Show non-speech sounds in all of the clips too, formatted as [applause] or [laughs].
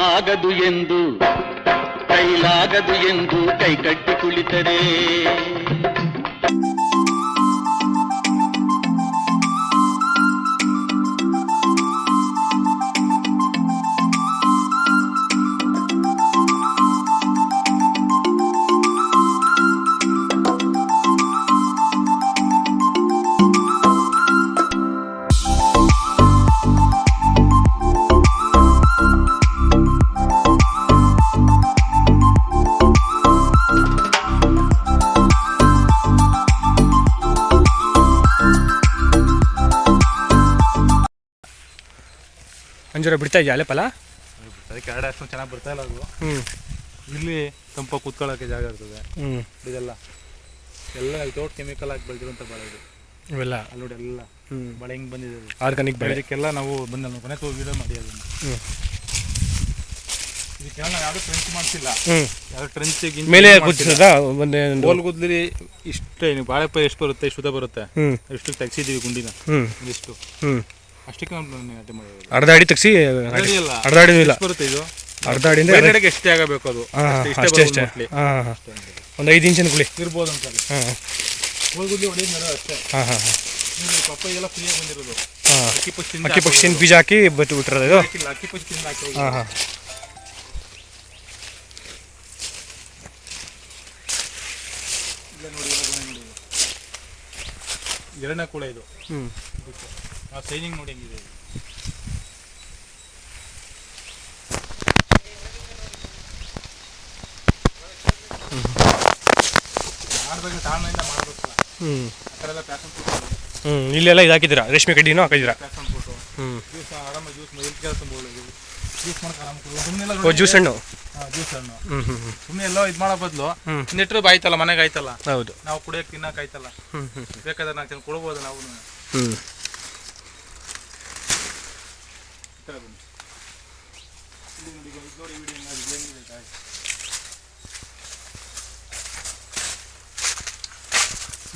ಆಗದು ಎಂದು ಕೈಲಾಗದು ಎಂದು ಕೈ ಕಟ್ಟಿ ಕುಳಿತರೆ. ಅಂಜೂರ ಬಿಡ್ತಾ ಇದೆಯಾ ಅಲ್ಲೇ ಫಲ ಅದಕ್ಕೆ ಎರಡು ಅಷ್ಟೊಂದು ಚೆನ್ನಾಗಿ ಬರ್ತಾ ಇಲ್ಲ ಅದು. ಹ್ಞೂ ಇಲ್ಲಿ ತಂಪ ಕೂತ್ಕೊಳ್ಳೋಕೆ ಜಾಗ ಇರ್ತದೆ. ಹ್ಞೂ ಇದೆಲ್ಲ. ಎಲ್ಲ ವಿತೌಟ್ ಕೆಮಿಕಲ್ ಆಗಿ ಬೆಳೆದಿರುವಂಥ ಬಾಳೆ ಇದು. ಇವೆಲ್ಲ? ಅಲ್ಲಿ ನೋಡಿ ಎಲ್ಲ. ಹ್ಞೂ ಬಾಳೆ ಹೆಂಗೆ ಬಂದಿದೆ ಆರ್ಗಾನಿಕ್ ಬೆಳೆ. ಇದಕ್ಕೆಲ್ಲ ನಾವು ಬಂದ ಕೊನೆ ತೋ ವಿಡಿಯೋ ಮಾಡಿ ಅದನ್ನು. ಹ್ಞೂ ಇದಕ್ಕೆಲ್ಲ ನಾವು ಯಾವುದು ಟ್ರೆಂಚ್ ಮಾಡ್ತಿಲ್ಲ ಹ್ಞೂ ಯಾವುದು ಟ್ರೆಂಚ್ ಮೇಲೆ ಗುದ್ಸದ ಒಂದೇ ಗೋಲ್ ಗುದ್ಲಿ ಇಷ್ಟೇ ನೀವು ಬಾಳೆ ಪೈ ಎಷ್ಟು ಬರುತ್ತೆ ಇಷ್ಟು ಉದ್ದ ಬರುತ್ತೆ? ಹ್ಞೂ ಇಷ್ಟು ತೆಗ್ಸಿದ್ದೀವಿ ಗುಂಡಿನ. ಹ್ಞೂ ಇಷ್ಟು. ಹ್ಞೂ ಅಷ್ಟಕ್ಕೆ ಮಾಡಿರೋದು. ಅರ್ಧ ಅಡಿ ತೆಗ್ಸಿ ಅಡಿ ಅಲ್ಲ ಅರ್ಧ ಅಡಿನೂ ಇಲ್ಲ. ಬರುತ್ತೆ ಇದು? ಅರ್ಧ ಅಡಿಯಿಂದ ಎಷ್ಟೇ ಆಗಬೇಕು ಅದು. ಹಾಂ ಅಷ್ಟೇ, ಅಷ್ಟೇ ಬರೋದು ಅಷ್ಟೇ. mostly. ಹಾಂ ಹಾಂ ಒಂದು ಐದು ಇಂಚಿನ ಗುಳಿ ಇರ್ಬೋದು ಅಂತ ಹಾಂ ಅಷ್ಟೇ. ಹಾಂ ಹಾಂ ಹಾಂ. ನೀವು ಪಪ್ಪಾಯಿ ಎಲ್ಲ ಫ್ರೀಯಾಗಿ ಬಂದಿರೋದು. ಹಾಂ ಅಕ್ಕಿ ಪಕ್ಷಿ ಅಕ್ಕಿ ಪಕ್ಷಿನ ಬೀಜ ಹಾಕಿ ಬಿಟ್ಟು ಬಿಟ್ಟಿರೋದು ಇದು? ಹಾಕಿಲ್ಲ ಅಕ್ಕಿ ಪಕ್ಷಿ ಹಾಕಿ. ಹಾಂ ಹಾಂ. ಇಲ್ಲ ನೋಡಿ. ಎರಡನೇ ಕೂಡ ಇದು. ಹ್ಞೂ ಆ ಸೈನಿಂಗ್ ನೋಡಿ ಹೆಂಗಿದೆ. ಮಾಡ್ಬೇಕು ಮಾಡಬೇಕು ಹ್ಞೂ ಆ ಕಡೆ ಎಲ್ಲ ಪ್ಯಾಸನ್ ಫುಡ್ ಹ್ಞೂ ಇಲ್ಲೆಲ್ಲ ಇದು ಹಾಕಿದ್ದೀರಾ? ರೇಷ್ಮೆ ಕಡ್ಡಿನೂ ಹಾಕಿದ್ದೀರಾ? ಪ್ಯಾಸನ್ ಫುಡ್ ಹ್ಞೂ ಜ್ಯೂಸ್ ಆರಾಮ ಜ್ಯೂಸ್ ಕೆಲಸ ಜ್ಯೂಸ್ ಮಾಡಕ್ಕೆ ಆರಾಮ ಸುಮ್ಮನೆ ಜ್ಯೂಸ್ ಹಣ್ಣು? ಜ್ಯೂಸ್ ಹಣ್ಣು. ಹ್ಞೂ ಹ್ಞೂ ಹ್ಞೂ ಸುಮ್ಮನೆ ಎಲ್ಲೋ ಇದು ಮಾಡೋ ಬದಲು ಹ್ಞೂ ನೆಟ್ಟರು ಆಯ್ತಲ್ಲ ಮನೆಗೆ ಆಯ್ತಲ್ಲ. ಹೌದು. ನಾವು ಕುಡಿಯೋಕೆ ತಿನ್ನಕ್ಕೆ ಆಯ್ತಲ್ಲ. ಹ್ಞೂ ಹ್ಞೂ ಬೇಕಾದ್ರೆ ನಾವು ಜನ ಕೊಡ್ಬೋದು ನಾವು. ಹ್ಞೂ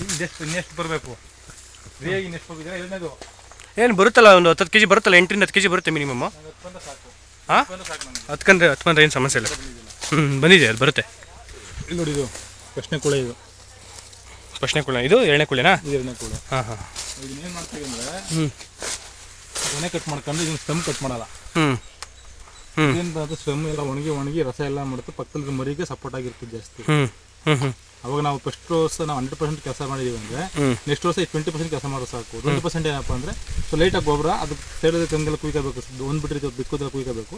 ಇದೆಷ್ಟು ಇನ್ನೆಷ್ಟು ಬರಬೇಕು. ಫ್ರೀಯಾಗಿ ಇನ್ನೆಷ್ಟು ಹೋಗಿದ್ರೆ ಎರಡನೇದು. ಏನು ಬರುತ್ತಲ್ಲ ಒಂದು ಹತ್ತು ಕೆ ಜಿ ಬರುತ್ತಲ್ಲ ಎಂಟರಿಂದ ಹತ್ತು ಕೆ ಜಿ ಬರುತ್ತೆ ಮಿನಿಮಮ್ ಸಾಕು. ಹಾಂ? ಹತ್ಕೊಂಡ್ರೆ ಬಂದ್ರೆ ಏನು ಸಮಸ್ಯೆ ಇಲ್ಲ. ಹ್ಞೂ ಬಂದಿದೆ ಅದು ಬರುತ್ತೆ. ಇಲ್ಲಿ ನೋಡಿ ಇದು ಪ್ರಶ್ನೆ ಕೂಡ ಇದು. ಪ್ರಶ್ನೆ ಕುಳ್ಳ ಇದು ಎರಡನೇ ಕುಳೆನಾ? ಎರಡನೇ ಕೂಡ ಹಾಂ ಹಾಂ. ಇದನ್ನ ಏನು ಮಾಡ್ತೀವಿ ಅಂದರೆ ಹ್ಞೂ ಕೊನೆ ಕಟ್ ಮಾಡ್ಕೊಂಡು ಇದನ್ನ ಸ್ಟಮ್ ಕಟ್ ಮಾಡಲ್ಲ. ಹ್ಮ್. ಅದು ಸ್ಟಮ್ ಎಲ್ಲ ಒಣಗಿ ಒಣಗಿ ರಸ ಎಲ್ಲ ಮಾಡುತ್ತೆ ಪಕ್ಕದಲ್ಲಿ ಮರಿಗೆ ಸಪೋರ್ಟ್ ಆಗಿರ್ತದೆ ಜಾಸ್ತಿ. ಅವಾಗ ನಾವು ಫಸ್ಟ್ ವರ್ಷ ನಾವು ಹಂಡ್ರೆಡ್ ಪರ್ಸೆಂಟ್ ಕೆಲಸ ಮಾಡಿದೀವಿ ಅಂದ್ರೆ ನೆಕ್ಸ್ಟ್ ವರ್ಷ ಟ್ವೆಂಟಿ ಪರ್ಸೆಂಟ್ ಕೆಲಸ ಮಾಡೋ ಸಾಕು. ಟ್ವೆಂಟಿ ಪರ್ಸೆಂಟ್ ಏನಪ್ಪ ಅಂದ್ರೆ ಸೊ ಆಗಿ ಗೊಬ್ಬರ ಅದು ಸೇರಿದ ಕಂಗೆಲ್ಲ ಕುಯ್ಕೋಬೇಕು ಒಂದ್ ಬಿಟ್ಟರೆ ಬಿಕ್ಕುದೆಲ್ಲ ಕುಯ್ಕೋಬೇಕು.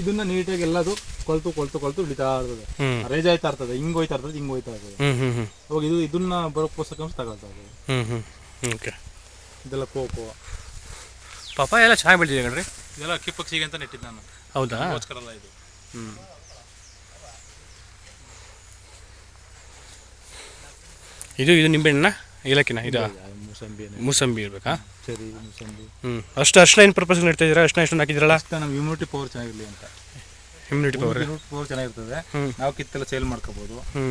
ಇದನ್ನ ನೀಟಾಗಿ ಎಲ್ಲದು ಕೊಳ್ತು ಕೊಳ್ತು ಕೊಳ್ತು ಹಿಡಿತಾ ಇರ್ತದೆ. ರೇಜ್ ಆಯ್ತಾ ಇರ್ತದೆ ಹಿಂಗ್ ಹೋಯ್ತಾ ಇರ್ತದೆ ಹಿಂಗ್ ಹೋಯ್ತಾ ಇರ್ತದೆ. ಅವಾಗ ಇದು ಇದನ್ನ ಬರೋ ಪೋಷಕಾಂಶ ತಗೊಳ್ತಾ ಇದೆ ಇದೆಲ್ಲ ಕೋಕೋ. ಪಾಪ ಎಲ್ಲ ಚೆನ್ನಾಗಿ ಬೆಳೆದಿದೆ ಕಣ್ರಿ. ಇದೆಲ್ಲ ಅಕ್ಕಿ ಪಕ್ಷಿಗೆ ಅಂತ ನೆಟ್ಟಿದ್ದು ನಾನು. ಹೌದಾ? ಅದಕ್ಕೋಸ್ಕರಲ್ಲ ಇದು. ಹ್ಞೂ ಇದು ಇದು ನಿಂಬೆಹಣ್ಣ ಏಲಕ್ಕಿನ? ಇದು? ಮೂಸಂಬಿ ಮೂಸಂಬಿ ಇರ್ಬೇಕಾ? ಸರಿ ಮೂಸಂಬಿ. ಹ್ಞೂ ಅಷ್ಟು ಅಷ್ಟು ಏನು ಪರ್ಪಸ್ ಇಡ್ತಾ ಇದ್ದೀರಾ? ಅಷ್ಟು ಅಷ್ಟು ಹಾಕಿದ್ರಲ್ಲ ಅಷ್ಟ ನಮ್ಮ ಇಮ್ಯುನಿಟಿ ಪವರ್ ಚೆನ್ನಾಗಿರಲಿ ಅಂತ. ಇಮ್ಯುನಿಟಿ ಪವರ್ ಪವರ್ ಚೆನ್ನಾಗಿರ್ತದೆ. ನಾವು ಕಿತ್ತೆಲ್ಲ ಸೇಲ್ ಮಾಡ್ಕೋಬೋದು. ಹ್ಞೂ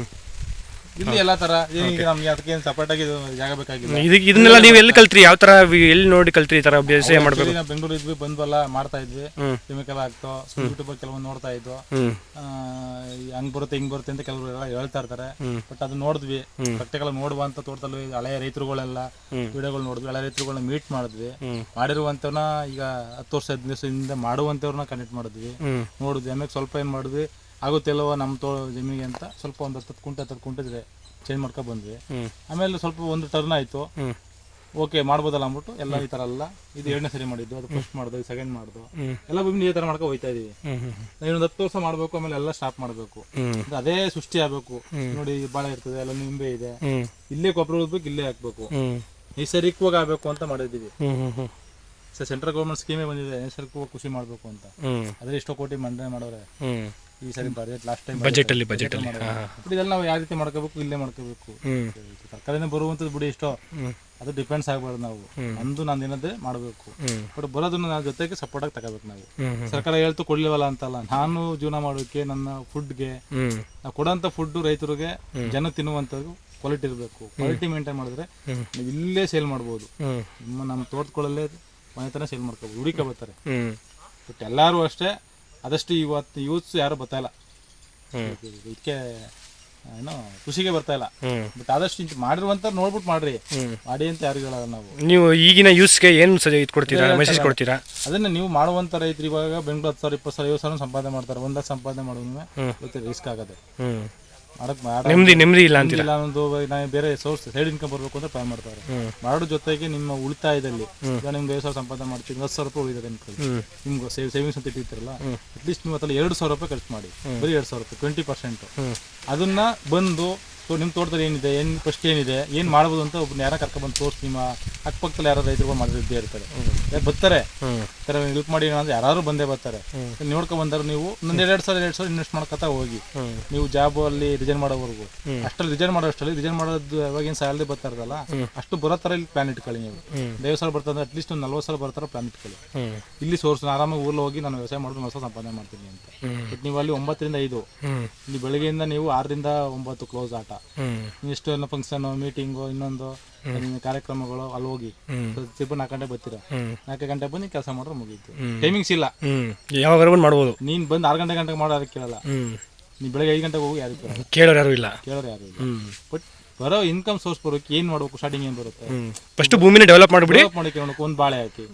ಇಲ್ಲಿ ಎಲ್ಲ ತರ ಈಗ ನಮ್ಗೆ ಸಪರೇಟ್ ಆಗಿ ಇದು ಜಾಗ ಬೇಕಾಗಿಲ್ಲ. ಇದು ಇದನ್ನೆಲ್ಲ ನೀವು ಎಲ್ಲಿ ಕಲ್ತ್ರಿ? ಯಾವ ತರ ಎಲ್ಲಿ ನೋಡಿ ಕಲ್ತ್ರಿ ಈ ಥರ ಅಭ್ಯಾಸ ಮಾಡಬೇಕು? ನಾವು ಬೆಂಗಳೂರು ಇದ್ವಿ ಬಂದ್ವಲ್ಲ ಮಾಡ್ತಾ ಇದ್ವಿ. ಕೆಮಿಕಲ್ ಆಗ್ತೋ? ಯೂಟ್ಯೂಬ್ ಕೆಲವೊಂದು ನೋಡ್ತಾ ಇದ್ವು? ಆ, ಹಂಗ್ ಬರುತ್ತೆ ಹಿಂಗ್ ಬರುತ್ತೆ ಅಂತ ಕೆಲವರು ಎಲ್ಲ ಹೇಳ್ತಾ ಇರ್ತಾರೆ. ಬಟ್ ಅದು ನೋಡಿದ್ವಿ. ಪ್ರಾಕ್ಟಿಕಲ್ ನೋಡುವ ಅಂತ ತೋಟದಲ್ಲಿ ಹಳೆಯ ರೈತರುಗಳೆಲ್ಲ ವಿಡಿಯೋಗಳು ನೋಡಿದ್ವಿ. ಹಳೆ ರೈತರುಗಳನ್ನ ಮೀಟ್ ಮಾಡಿದ್ವಿ. ಮಾಡಿರುವಂತವನ್ನ ಮಾಡಿರುವಂತವ್ನ ಈಗ ಹತ್ತು ವರ್ಷ ಹದಿನೈದು ವರ್ಷದಿಂದ ಮಾಡುವಂತವ್ರನ್ನ ಕನೆಕ್ಟ್ ಮಾಡಿದ್ವಿ. ನೋಡಿದ್ವಿ. ಆಮೇಲೆ ಸ್ವಲ್ಪ ಏನ್ ಮಾಡಿದ್ವಿ? ಆಗುತ್ತಿಲ್ಲವ ನಮ್ಮ ತೋ ಜಮೀನಿಗೆ ಅಂತ ಸ್ವಲ್ಪ ಒಂದು ಹತ್ತು ಕುಂಟೆ ಹತ್ತು ಕುಂಟಿದ್ರೆ ಚೇಂಜ್ ಮಾಡ್ಕೊಂಡು ಬಂದ್ವಿ. ಆಮೇಲೆ ಸ್ವಲ್ಪ ಒಂದು ಟರ್ನ್ ಆಯಿತು. ಓಕೆ ಮಾಡ್ಬೋದಲ್ಲ ಅಂದ್ಬಿಟ್ಟು ಎಲ್ಲ ಈ ಥರ ಅಲ್ಲ ಇದು ಎರಡನೇ ಸರಿ ಮಾಡಿದ್ದು. ಅದು ಫಸ್ಟ್ ಮಾಡಿದ್ವಿ ಸೆಕೆಂಡ್ ಮಾಡಿದ್ವು ಹ್ಞೂ ಎಲ್ಲ ಭೂಮಿ ಈ ಥರ ಮಾಡ್ಕೊ ಹೋಯ್ತಾ ಇದೀವಿ. ಇನ್ನೊಂದು ಹತ್ತು ವರ್ಷ ಮಾಡಬೇಕು ಆಮೇಲೆ ಎಲ್ಲ ಸ್ಟಾಪ್ ಮಾಡಬೇಕು. ಅದೇ ಸೃಷ್ಟಿ ಆಗಬೇಕು. ನೋಡಿ ಬಾಳೆ ಇರ್ತದೆ ಎಲ್ಲ ನಿಂಬೆ ಇದೆ. ಇಲ್ಲೇ ಗೊಬ್ಬರ ಹೋಗ್ಬೇಕು ಇಲ್ಲೇ ಹಾಕ್ಬೇಕು. ಹ್ಞೂ ನೈಸರ್ಗಿಕವಾಗಿ ಆಗಬೇಕು ಅಂತ ಮಾಡಿದ್ದೀವಿ. ಸೆಂಟ್ರಲ್ ಗೌರ್ಮೆಂಟ್ ಸ್ಕೀಮೇ ಬಂದಿದೆ. ನೈಸರ್ಗಿಕವಾಗಿ ಕೃಷಿ ಮಾಡಬೇಕು ಅಂತ. ಅದೇ ಎಷ್ಟೋ ಕೋಟಿ ಮಂಡನೆ ಮಾಡೋರೆ. ಈ ಸರಿ ಬಜೆಟ್ ಲಾಸ್ಟ್ ಟೈಮ್ ಬಜೆಟ್ ಅಲ್ಲಿ ಬಜೆಟ್ ಅಲ್ಲಿ ಇದೆಲ್ಲ ನಾವು ಯಾವ ರೀತಿ ಮಾಡ್ಕೋಬೇಕು ಇಲ್ಲೇ ಮಾಡ್ಕೋಬೇಕು. ತರಕಾರಿನೇ ಬರುವಂತದ್ದು ಬಿಡಿ ಎಷ್ಟೋ. ಅದು ಡಿಪೆಂಡ್ಸ್ ಆಗ್ಬಾರ್ದು ನಾವು. ನಂದು ನಾನು ಏನಂದ್ರೆ ಮಾಡಬೇಕು. ಬಟ್ ಬರೋದನ್ನ ನಾವು ಜೊತೆಗೆ ಸಪೋರ್ಟಾಗಿ ತಗೋಬೇಕು ನಾವು. ಸರ್ಕಾರ ಹೇಳ್ತು ಕೊಡ್ಲಿವಲ್ಲ ಅಂತಲ್ಲ. ನಾನು ಜೀವನ ಮಾಡೋಕೆ ನನ್ನ ಫುಡ್ಗೆ ನಾವು ಕೊಡೋಂಥ ಫುಡ್ ರೈತರಿಗೆ ಜನ ತಿನ್ನುವಂಥದ್ದು ಕ್ವಾಲಿಟಿ ಇರಬೇಕು. ಕ್ವಾಲಿಟಿ ಮೇಂಟೈನ್ ಮಾಡಿದ್ರೆ ನೀವು ಇಲ್ಲೇ ಸೇಲ್ ಮಾಡ್ಬೋದು. ನಿಮ್ಮ ನಮ್ಮ ತೋಟಗಳಲ್ಲೇ ಮನೆ ತರ ಸೇಲ್ ಮಾಡ್ಕೋಬೋದು. ಹುಡುಕ ಬರ್ತಾರೆ ಬಟ್ ಎಲ್ಲರೂ ಅಷ್ಟೇ ಆದಷ್ಟು ಇವತ್ತು ಯೂತ್ಸ್ ಯಾರು ಬರ್ತಾ ಇಲ್ಲ. ಇದಕ್ಕೆ ಏನು ಖುಷಿಗೆ ಬರ್ತಾ ಇಲ್ಲ. ಬಟ್ ಆದಷ್ಟು ಇಂತ ಮಾಡಿರುವಂತ ನೋಡ್ಬಿಟ್ಟು ಮಾಡ್ರಿ. ಮಾಡಿ ಅಂತ ಯಾರು ಹೇಳಲ್ಲ ನಾವು. ನೀವು ಈಗಿನ ಯೂಸ್ಗೆ ಏನು ಸರಿ ಇದು ಕೊಡ್ತೀರಾ ಮೆಸೇಜ್ ಕೊಡ್ತೀರಾ? ಅದನ್ನ ನೀವು ಮಾಡುವಂತ ರೈತರು ಇವಾಗ ಬೆಂಗಳೂರು ಹತ್ತು ಸಾವಿರ ಇಪ್ಪತ್ತು ಸಾವಿರ ಐವತ್ತು ಸಾವಿರ ಸಂಪಾದನೆ ಮಾಡ್ತಾರೆ. ಒಂದ್ ಲಕ್ಷ ಸಂಪಾದನೆ ಮಾಡುವ. ರಿಸ್ಕ್ ಆಗದೆ. ಮಾಡಕ್ ನೆಮ್ಮದಿ ನೆಮ್ಮದಿ ಇಲ್ಲ ಅಂತೀರಾ? ಇಲ್ಲ ಒಂದು ನಾನು ಬೇರೆ ಸೋರ್ಸ್ ಸೈಡ್ ಇನ್ಕಮ್ ಬರಬೇಕು ಅಂತ ಪ್ಲಾನ್ ಮಾಡ್ತಾರೆ. ಮಾಡೋ ಜೊತೆಗೆ ನಿಮ್ಮ ಉಳಿತಾಯದಲ್ಲಿ ಈಗ ನಿಮ್ಗೆ ಐದು ಸಾವಿರ ಸಂಪಾದನೆ ಮಾಡ್ತೀವಿ ಹತ್ತು ಸಾವಿರ ರೂಪಾಯಿ ಉಳಿತದೆ ಅನ್ಕೊಳ್ಳಿ. ನಿಮ್ಗೆ ಸೇವ್ ಸೇವಿಂಗ್ಸ್ ಅಂತ ಇಟ್ಟಿರ್ತಾರಲ್ಲ ಅಟ್ಲೀಸ್ಟ್ ನೀವು ಅದ್ರಲ್ಲಿ ಎರಡು ಸಾವಿರ ರೂಪಾಯಿ ಖರ್ಚು ಮಾಡಿ ಬರೀ ಎರಡು ಸಾವಿರ ರೂಪಾಯಿ ಟ್ವೆಂಟಿ ಪರ್ಸೆಂಟ್ ಅದನ್ನ ಬಂದು ಸೊ ನಿಮ್ಮ ತೋಟದಲ್ಲಿ ಏನಿದೆ? ಏನು ಫಸ್ಟ್ ಏನಿದೆ? ಏನು ಮಾಡ್ಬೋದು ಅಂತ ಒಬ್ಬನ ಯಾರ ಕರ್ಕೊಂಡ್ಬಂದು ತೋರಿಸಿ ನಿಮ್ಮ ಅಕ್ಕಪಕ್ಕದಲ್ಲಿ ಯಾರು ರೈತರು ಮಾಡಿದ್ರೆ ಇದ್ದೇ ಇರ್ತಾರೆ ಯಾಕೆ ಬರ್ತಾರೆ? ಥರ ಹೆಲ್ಪ್ ಮಾಡಿ ಅಂದ್ರೆ ಯಾರು ಬಂದೇ ಬರ್ತಾರೆ. ನೋಡ್ಕೊಂಡ್ ಬಂದ್ರೆ ನೀವು ಒಂದು ಎರಡು ಸಾವಿರ ಎರಡು ಸಾವಿರ ಇನ್ವೆಸ್ಟ್ ಮಾಡ್ಕೊತಾ ಹೋಗಿ. ನೀವು ಜಾಬ್ ಅಲ್ಲಿ ರಿಜೈನ್ ಮಾಡೋವರೆಗೂ. ಹ್ಮ್. ರಿಜೈನ್ ಮಾಡೋ ಅಷ್ಟಲ್ಲಿ ರಿಜೈನ್ ಮಾಡೋದು ಯಾವಾಗಿನ ಸ್ಯಾಲ್ರಿ ಬರ್ತಾರಲ್ಲ ಇರೋದಲ್ಲ ಅಷ್ಟು ಬರೋ ಥರ ಇಲ್ಲಿ ಪ್ಲಾನ್ ಇಟ್ಕೊಳ್ಳಿ ನೀವು. ದೇವ್ ಐವತ್ತು ಸಾವಿರ ಬರ್ತದೆ ಅಟ್ಲೀಸ್ಟ್ ಒಂದು ನಲ್ವತ್ತು ಸಾವಿರ ಬರ್ತಾರ ಪ್ಲಾನ್ ಇಟ್ಕೊಳ್ಳಿ. ಇಲ್ಲಿ ಸೋರ್ಸ್ ಆರಾಮಾಗಿ ಊರ್ಲ ಹೋಗಿ ನಾನು ವ್ಯವಸಾಯ ಮಾಡಿದ್ರೆ ಹೊಸ ಸಂಪಾದನೆ ಮಾಡ್ತೀನಿ ಅಂತ. ಬಟ್ ನೀವು ಅಲ್ಲಿ ಒಂಬತ್ತರಿಂದ ಐದು. ಇಲ್ಲಿ ಬೆಳಗ್ಗೆಯಿಂದ ನೀವು ಆರರಿಂದ ಒಂಬತ್ತು ಕ್ಲೋಸ್ ಆಟ. ಹ್ಮ್. ಇಷ್ಟು ಏನೋ ಫಂಕ್ಷನ್ ಮೀಟಿಂಗು ಇನ್ನೊಂದು ನಿಮ್ಮ ಕಾರ್ಯಕ್ರಮಗಳು ಅಲ್ಲಿ ಹೋಗಿ. ಸ್ವಲ್ಪ ನಾಲ್ಕು ಗಂಟೆ ಬರ್ತೀರಾ? ನಾಲ್ಕು ಗಂಟೆ ಬಂದು ಕೆಲಸ ಮಾಡಿದ್ರೆ ಮುಗೀತು. ಟೈಮಿಂಗ್ಸ್ ಇಲ್ಲ. ಯಾವಾಗ ಮಾಡ್ಬೋದು. ನೀನ್ ಬಂದು ಆರು ಗಂಟೆ ಗಂಟೆಗೆ ಮಾಡೋ ಯಾರು ಕೇಳಲ್ಲ. ನೀನ್ ನೀ ಬೆಳಗ್ಗೆ ಐದು ಗಂಟೆಗೆ ಹೋಗಿ ಯಾರು ಕೇಳಲ್ಲ. ಕೇಳೋರು ಯಾರು ಇಲ್ಲ. ಕೇಳೋರು ಯಾರು ಇಲ್ಲ. ಬಟ್ ಬರೋ ಇನ್ಕಮ್ ಸೋರ್ಸ್ ಬರೋಕೆ ಏನು ಮಾಡ್ಬೇಕು? ಸ್ಟಾರ್ಟಿಂಗ್ ಏನು ಬರುತ್ತೆ? ಫಸ್ಟ್ ಭೂಮಿನ ಡೆವಲಪ್ ಮಾಡ್ಬಿಡಿ. ಡೆವಲಪ್ ಮಾಡೋಕೆ ನೋಡಕ್ಕೆ ಒಂದು ಬಾಳೆ ಹಾಕಿ.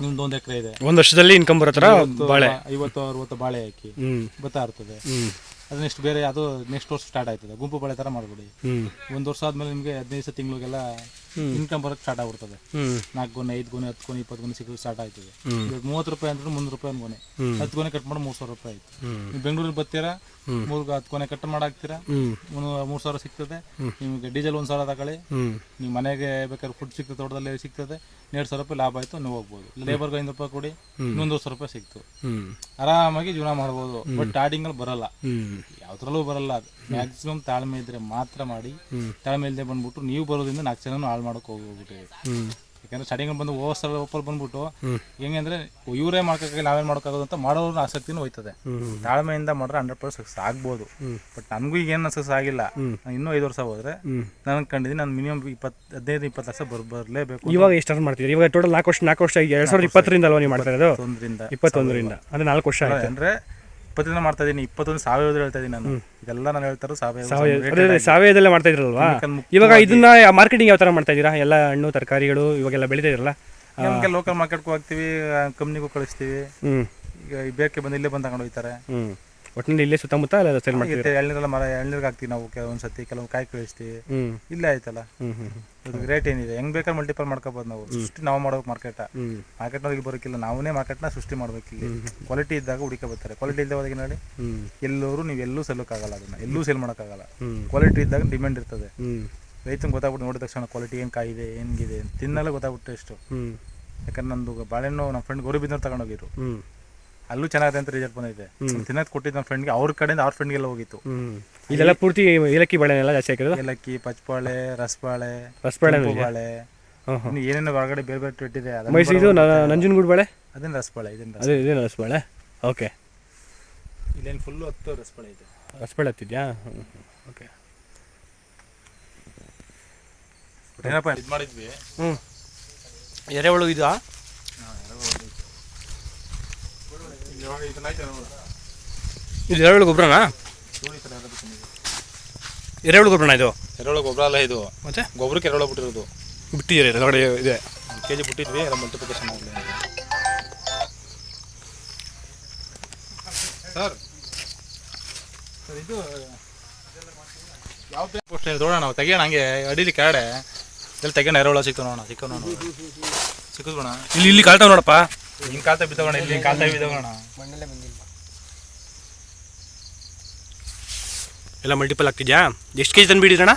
ನಿಮ್ದು ಒಂದ್ ಎಕರೆ ಇದೆ. ಒಂದ್ ವರ್ಷದಲ್ಲಿ ಇನ್ಕಮ್ ಬರೋ ಥರ ಐವತ್ತು- ಬಾಳೆ. ಐವತ್ತು ಅರವತ್ತು ಬಾಳೆ ಹಾಕಿ. ಬರ್ತಾ ಇರ್ತದೆ ಅದು ನೆಕ್ಸ್ಟ್ ಬೇರೆ ಅದು ನೆಕ್ಸ್ಟ್ ವರ್ಷ ಸ್ಟಾರ್ಟ್ ಆಯ್ತದೆ. ಗುಂಪು ಬಳೆ ಥರ ಮಾಡ್ಬಿಡಿ. ಒಂದು ವರ್ಷ ಆದಮೇಲೆ ನಿಮಗೆ ಹದಿನೈದು ತಿಂಗಳಿಗೆಲ್ಲ ಇನ್ಕಮ್ ಬರೋಕ್ಕೆ ಸ್ಟಾರ್ಟ್ ಆಗ್ಬಿಡ್ತದೆ. ನಾಲ್ಕು ಗೊನೆ ಐದು ಗೊನೆ ಹತ್ತು ಗೊನೆ ಇಪ್ಪತ್ತು ಗೊನೆ ಸಿಗೋದು ಸ್ಟಾರ್ಟ್. ಇವಾಗ ಮೂವತ್ತು ರೂಪಾಯಿ ಅಂದ್ರೆ ಮುನ್ನೂರು ರೂಪಾಯಿ ಒಂದು ಗೊನೆ. ಹತ್ತು ಗೊನೆ ಕಟ್ ಮಾಡಿ ಮೂರು ಸಾವಿರ ರೂಪಾಯಿ ಆಯ್ತು. ನೀವು ಬೆಂಗಳೂರಿಗೆ ಬರ್ತೀರಾ. ಮೂರು ಹತ್ತು ಕೊನೆ ಕಟ್ ಮಾಡಾಕ್ತೀರಾ? ಮೂರು ಸಾವಿರ ಸಿಗ್ತದೆ. ನಿಮಗೆ ಡೀಸೆಲ್ ಒಂದು ಸಾವಿರ ತಗೊಳ್ಳಿ. ನಿಮ್ ನೀವು ಮನೆಗೆ ಬೇಕಾದ್ರೆ ಫುಡ್ ಸಿಗ್ತದೆ ತೋಟದಲ್ಲಿ ಸಿಗ್ತದೆ. ಎರಡು ಸಾವಿರ ರೂಪಾಯಿ ಲಾಭ ಆಯ್ತು ನೀವು ಹೋಗ್ಬೋದು. ಲೇಬರ್ಗೆ ಐದು ರೂಪಾಯಿ ಕೊಡಿ ಇನ್ನೊಂದು ಸಾವಿರ ರೂಪಾಯಿ ಸಿಕ್ತು ಆರಾಮಾಗಿ ಜೀವನ ಮಾಡ್ಬೋದು. ಬಟ್ ಸ್ಟಾರ್ಟಿಂಗಲ್ಲಿ ಬರಲ್ಲ. ಯಾವ್ದ್ರಲ್ಲೂ ಬರಲ್ಲ ಮ್ಯಾಕ್ಸಿಮಮ್ ತಾಳ್ಮೆ ಇದ್ರೆ ಮಾತ್ರ ಮಾಡಿ ತಾಳ್ಮೆ ಇಲ್ಲದೆ ಬಂದ್ಬಿಟ್ಟು ನೀವು ಬರೋದ್ರಿಂದ ನಾಲ್ಕು ಜನ ಹಾಳು ಮಾಡಕ್ ಹೋಗ್ಬಿಟ್ಟಿವಿ ಹ್ಮ್. ಯಾಕಂದ್ರೆ ಸ್ಟಾರ್ಟಿಂಗ್ ಬಂದು ಓ ಸಲ ಒಪ್ಪಲ್ ಬಂದ್ಬಿಟ್ಟು ಹೆಂಗಂದ್ರೆ ಹೆಂಗೆ ಅಂದ್ರೆ ಇವರೇ ಮಾಡ್ಕೋಕೆ ನಾವೇನ್ ಮಾಡೋಕ್ಕಾಗೋದು ಅಂತ ಮಾಡೋದ್ರ ಆಸಕ್ತಿನೂ ಹೋಯ್ತದೆ. ತಾಳ್ಮೆಯಿಂದ ಮಾಡಿದ್ರೆ ಹಂಡ್ರೆಡ್ ಪರ್ಸೆಂಟ್ ಸಕ್ಸಸ್ ಆಗ್ಬೋದು. ಬಟ್ ನನಗೂ ಈಗ ಏನು ಸಕ್ಸಸ್ ಆಗಿಲ್ಲ ಇನ್ನೂ ಐದು ವರ್ಷ ಹೋದ್ರೆ ನಾನು ಅನ್ಕೊಂಡಿದ್ದೀನಿ ನಾನು ಮಿನಿಮಮ್ ಇಪ್ಪತ್ತು ಹದಿನೈದು ಇಪ್ಪತ್ತು ಲಕ್ಷ ಬರ್ ಬರಲೇಬೇಕು ಇವಾಗ ಎಷ್ಟು ಮಾಡ್ತೀರಿ ಇವಾಗ ಟೋಟಲ್ ನಾಲ್ಕು ವರ್ಷ ನಾಲ್ಕು ವರ್ಷ ಎರಡು ಸಾವಿರದ ಇಪ್ಪತ್ತರಿಂದ ಅಲ್ವಾ ನೀವು ಮಾಡ್ತಾ ಇರೋದು? ಒಂದರಿಂದ ಇಪ್ಪತ್ತೊಂದರಿಂದ. ಅಂದ್ರೆ ನಾಲ್ಕು ವರ್ಷ ಅಂದ್ರೆ ಇಪ್ಪತ್ತರಿಂದ ಮಾಡ್ತಾ ಇದ್ದೀನಿ ಇಪ್ಪತ್ತೊಂದು ಸಾವಿರದ ಹೇಳ್ತಾ ಇದ್ದೀನಿ ನಾನು. ಇದೆಲ್ಲ ನಾನು ಹೇಳ್ತಾರೋ ಸಾವಯವ ಸಾವಯವದಲ್ಲೇ ಮಾಡ್ತಾ ಇದ್ರಲ್ವಾ? ಇವಾಗ ಇದನ್ನ ಮಾರ್ಕೆಟಿಂಗ್ ಯಾವ ಥರ ಮಾಡ್ತಾ ಇದ್ದೀರಾ? ಎಲ್ಲ ಹಣ್ಣು ತರಕಾರಿಗಳು ಇವಾಗೆಲ್ಲ ಬೆಳೀತಾ ಇದ್ರಲ್ಲ? ನಮಗೆ ಲೋಕಲ್ ಮಾರ್ಕೆಟ್ಗೂ ಹೋಗ್ತೀವಿ ಕಂಪ್ನಿಗೂ ಕಳಿಸ್ತೀವಿ. ಈಗ ಬೇಕೆ ಬಂದು ಇಲ್ಲೇ ಬಂದು ತಗೊಂಡು ಹೋಗ್ತಾರೆ. ಒಟ್ಟಿನಲ್ಲಿ ಇಲ್ಲೇ ಸುತ್ತಮುತ್ತ ಎಲ್ಲ ಸೇಲ್ ಮಾಡ್ತೀವಿ ಎಳ್ನೀರೆಲ್ಲ ಮರ ಎಳ್ನೀರ್ಗೆ ಹಾಕ್ತೀವಿ ನಾವು ಕೆಲವೊಂದು ಸತಿ ಕೆಲವೊಂದು ಕಾಯಿ ಕಳಿಸ್ತೀವಿ. ಹ್ಮ್. ಇಲ್ಲೇ ಆಯ್ತಲ್ಲ? ಹ್ಮ್ ಹ್ಮ್ ಅದು ರೇಟ್ ಏನಿದೆ? ಹೆಂಗ್ ಬೇಕಾದ್ರೆ ಮಲ್ಟಿಪಲ್ ಮಾಡ್ಕೋಬೋದು ನಾವು. ಸೃಷ್ಟಿ ನಾವು ಮಾಡ್ಬೇಕು ಮಾರ್ಕೆಟ್ ಮಾರ್ಕೆಟ್ನಲ್ಲಿ ಬರೋಕ್ಕಿಲ್ಲ. ನಾವೇ ಮಾರ್ಕೆಟ್ನ ಸೃಷ್ಟಿ ಮಾಡ್ಬೇಕಿಲ್ಲ ಕ್ವಾಲಿಟಿ ಇದ್ದಾಗ ಹುಡುಕ ಬರ್ತಾರೆ. ಕ್ವಾಲಿಟಿ ಇಲ್ಲದೆ ಹೋದಾಗ ನೋಡಿ ಹ್ಮ್. ಎಲ್ಲರೂ ನೀವು ಎಲ್ಲೂ ಸೆಲ್ಲೋಕ್ಕಾಗಲ್ಲ ಅದನ್ನ. ಎಲ್ಲೂ ಸೇಲ್ ಮಾಡೋಕ್ಕಾಗಲ್ಲ. ಹ್ಮ್. ಕ್ವಾಲಿಟಿ ಇದ್ದಾಗ ಡಿಮ್ಯಾಂಡ್ ಇರ್ತದೆ. ಹ್ಮ್. ರೈತಂಗೆ ಗೊತ್ತಾಗ್ಬಿಟ್ಟು ನೋಡಿದ ತಕ್ಷಣ ಕ್ವಾಲಿಟಿ ಏನು ಕಾಯಿದೆ ಹೆಂಗಿದೆ ಅಂತ ತಿನ್ನಲ್ಲ ಗೊತ್ತಾಗ್ಬಿಟ್ಟು ಎಷ್ಟು ಹ್ಮ್. ಯಾಕಂದ್ರೆ ನಂದು ಬಾಳೆಹಣ್ಣು ನಮ್ಮ ಫ್ರೆಂಡ್ ಗೌರಿಬಿದ್ನವ್ರು ತಗೊಂಡೋಗಿದ್ರು ಹ್ಮ್. ಅಲ್ಲೂ ಚೆನ್ನಾಗಿದೆ ಅಂತ ರಿಸಲ್ಟ್ ಬಂದಿದೆ. ತಿನ್ನೋದು ಕೊಟ್ಟಿದ್ದ ನಮ್ಮ ಫ್ರೆಂಡ್ಗೆ ಅವ್ರ ಕಡೆಯಿಂದ ಅವ್ರ ಫ್ರೆಂಡ್ಗೆಲ್ಲ ಹೋಗಿತ್ತು. ಇದೆಲ್ಲ ಪೂರ್ತಿ ಏಲಕ್ಕಿ ಬಾಳೆನೆಲ್ಲ ಜಾಸ್ತಿ ಹಾಕಿರೋದು? ಏಲಕ್ಕಿ ಪಚ್ಚಬಾಳೆ ರಸಬಾಳೆ ರಸಬಾಳೆ? ಬಾಳೆ ಇನ್ನು ಏನೇನೋ ಹೊರಗಡೆ ಬೇರೆ ಬೇರೆ ಇಟ್ಟಿದೆ ಮೈಸೂರು ಇದು ನಂಜನಗೂಡು ಬಾಳೆ? ಅದೇನು ರಸಬಾಳೆ ಇದನ್ನ ಅದೇ ಇದೇನು ರಸಬಾಳೆ? ಓಕೆ. ಇಲ್ಲೇನು ಫುಲ್ಲು ಹತ್ತು ರಸಬಾಳೆ ಇದೆ. ರಸಬಾಳೆ ಹತ್ತಿದ್ಯಾ? ಓಕೆ. ಏನಪ್ಪ ಇದು ಮಾಡಿದ್ವಿ. ಹ್ಞೂ ಎರೆಹುಳು ಇದಾ? ಇದು ಎರೆಹುಳು ಗೊಬ್ಬರನಾ? ಎರೆಹುಳು ಗೊಬ್ಬರನಾ ಇದು? ಎರೆಹುಳು ಗೊಬ್ಬರ ಅಲ್ಲ ಇದು. ಮತ್ತೆ? ಗೊಬ್ಬರಕ್ಕೆ ಎರೆಹುಳ ಬಿಟ್ಟಿರೋದು. ಬಿಟ್ಟಿದ್ದೀರಿ ಒಳಗಡೆ ಇದೆ. ಒಂದು ಕೆ ಜಿ ಬಿಟ್ಟಿದ್ವಿ ಎಲ್ಲ ಮಲ್ಟಿಪ್ಲಿಕೇಶನ್ ಆಗಲಿ ಸರ್ ಸರ್ ಇದು ಯಾವ ಪೋಸ್ಟ್ ನೋಡೋಣ ನಾವು ತೆಗಿಯೋಣ ಹಂಗೆ ಅಡಿಲಿ ಕಾಡೆ ಇಲ್ಲಿ ತೆಗಿಯೋಣ ಎರೆಹುಳ ಸಿಕ್ತು ನೋಡೋಣ ಸಿಕ್ಕೋಣ ನೋಡೋಣ. ಸಿಕ್ಕಿದ್ಬೋಣ ಇಲ್ಲಿ ಇಲ್ಲಿ ಕಾಳ್ತಾವ ನೋಡಪ್ಪ. ಹಿಂಗೆ ಕಾಲ್ತಾ ಬಿದ್ದೋಣ ಇಲ್ಲಿ ಕಾಲ್ತಾ ಬಿದ್ದೋಣ ಎಲ್ಲ ಮಲ್ಟಿಪಲ್ ಆಗ್ತಿದ್ಯಾ? ಎಷ್ಟು ಕೆಜಿ ತಂದು ಬಿಡಿದ್ರಣ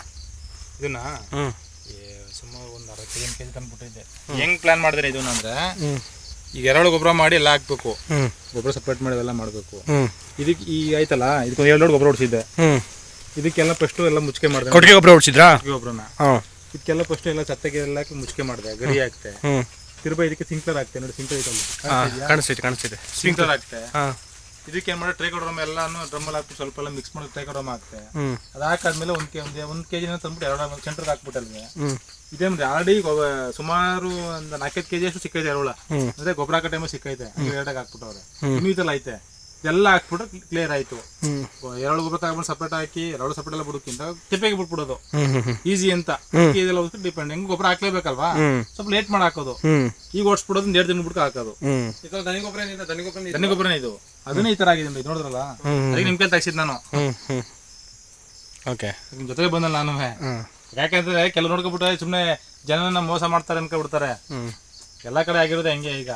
ಇದನ್ನ? ಹ್ಞೂ ಸುಮಾರು ಒಂದು ಅರ್ಧ ಕೆಜಿ ಕೆ ಜಿ ತಂದ್ಬಿಟ್ಟಿದ್ದೆ. ಹೆಂಗ್ ಪ್ಲಾನ್ ಮಾಡಿದ್ರೆ ಇದನ್ನ ಅಂದ್ರೆ ಈಗ ಎರಡು ಗೊಬ್ಬರ ಮಾಡಿ ಎಲ್ಲ ಹಾಕ್ಬೇಕು. ಗೊಬ್ಬರ ಸಪ್ರೇಟ್ ಮಾಡಿ ಎಲ್ಲ ಮಾಡಬೇಕು. ಇದಕ್ಕೆ ಈ ಆಯ್ತಲ್ಲ ಇದಕ್ಕೆ ಎರಡು ಗೊಬ್ಬರ ಹೊಡಿಸಿದ್ದೆ. ಇದಕ್ಕೆಲ್ಲ ಫಸ್ಟ್ ಎಲ್ಲ ಮುಚ್ಕೆ ಮಾಡಿದೆ. ಕೊಟ್ಟಿಗೆ ಗೊಬ್ಬರ ಹೊಡಿಸಿದ್ರಾ? ಗೊಬ್ಬರನ. ಇದಕ್ಕೆಲ್ಲ ಫಸ್ಟ್ ಎಲ್ಲ ಸತ್ತಗೆ ಎಲ್ಲ ಹಾಕಿ ಮುಚ್ಕೆ ಮಾಡಿದೆ ಗರಿ ಹಾಕ್ತೆ ತಿರುಬ ಇದಕ್ಕೆ ಸಿಂಕ್ಲರ್ ಆಗ್ತದೆ ನೋಡಿ ಸಿಂಕ್ಲರ್ ಐತಲ್ಲ. ಅಲ್ಲಿ ಕಾಣಿಸ್ತೈತೆ ಕಾಣಿಸ್ತೈತೆ. ಸಿಂಕ್ಲರ್ ಹಾಕ್ತೆ. ಹಾಂ. ಇದಕ್ಕೆ ಏನ್ ಮಾಡಿ ಟ್ರೈಕೋಡ್ರಮ್ ಎಲ್ಲಾನು ಡ್ರಮ್ಮಲ್ಲಿ ಹಾಕ್ಬಿಟ್ಟು ಸ್ವಲ್ಪ ಎಲ್ಲ ಮಿಕ್ಸ್ ಮಾಡಿ ಟ್ರೈಕೋಡ್ರಮ್ ಹಾಕ್ತೆ. ಹ್ಞೂ ಅದು ಹಾಕಾದ್ಮೇಲೆ ಒಂದು ಕೆ ಒಂದು ಕೆಜಿ ಕೆ ಜಿನ ತಂದ್ಬಿಟ್ಟು ಎರಡು ಸೆಂಟರ್ ಹಾಕ್ಬಿಟ್ಟು ಅಲ್ಲಿಗೆ ಹ್ಞೂ ಇದೇ ಅಂದ್ರೆ ಆಲ್ರೆಡಿ ಸುಮಾರು ಒಂದು ನಾಲ್ಕೈದು ಕೆಜಿ ಅಷ್ಟು ಸಿಕ್ಕೈತೆ ಎರಡು. ಅಂದ್ರೆ ಗೊಬ್ಬರ ಹಾಕೋ ಟೈಮ್ ಸಿಕ್ಕೈತೆ. ಎರಡಾಗ ಹಾಕ್ಬಿಟ್ಟವ್ರೆ. ಇನ್ನೂ ಇದೆಲ್ಲ ಐತೆ. ಎಲ್ಲ ಹಾಕ್ಬಿಟ್ರೆ ಕ್ಲಿಯರ್ ಆಯ್ತು. ಎರಡು ಗೊಬ್ಬರ ತಗೊಂಡ್ಬಿಟ್ಟು ಸಪ್ರೇಟ್ ಹಾಕಿ ಎರಡು ಸಪ್ರೇಟ್ ಎಲ್ಲ ಬಿಡೋಕ್ಕಿಂತ ತಿಪ್ಪೆಗೆ ಬಿಟ್ಬಿಡೋದು. ಈಸಿ ಅಂತ. ಇದೆಲ್ಲ ಡಿಪೆಂಡ್ ಹೆಂಗ್ ಗೊಬ್ಬರ ಹಾಕ್ಲೇಬೇಕಲ್ವಾ. ಸ್ವಲ್ಪ ಲೇಟ್ ಮಾಡಿ ಹಾಕೋದು. ಈಗ ಓಡಿಸ್ಬಿಡೋದು ಎರಡು ದಿನ ಬಿಟ್ಟು ಹಾಕೋದು. ದನಿ ಗೊಬ್ಬರನೇ ಇದು? ಅದನ್ನೇ ಈ ತರ ಆಗಿದೆ ನೋಡಿ, ನೋಡಿದ್ರಲ್ಲ? ಅದಕ್ಕೆ ನಿಮ್ ಕೈ ತೆಗ್ಸಿದ್ ನಾನು. ಓಕೆ ನಿಮ್ ಜೊತೆಗೆ ಬಂದಲ್ಲ ನಾನು. ಯಾಕಂದ್ರೆ ಕೆಲವು ನೋಡ್ಕೊಬಿಟ್ರೆ ಸುಮ್ನೆ ಜನನ ಮೋಸ ಮಾಡ್ತಾರೆ ಅನ್ಕೊಬಿಡ್ತಾರೆ ಎಲ್ಲಾ ಕಡೆ ಆಗಿರೋದು ಹೆಂಗೆ ಈಗ.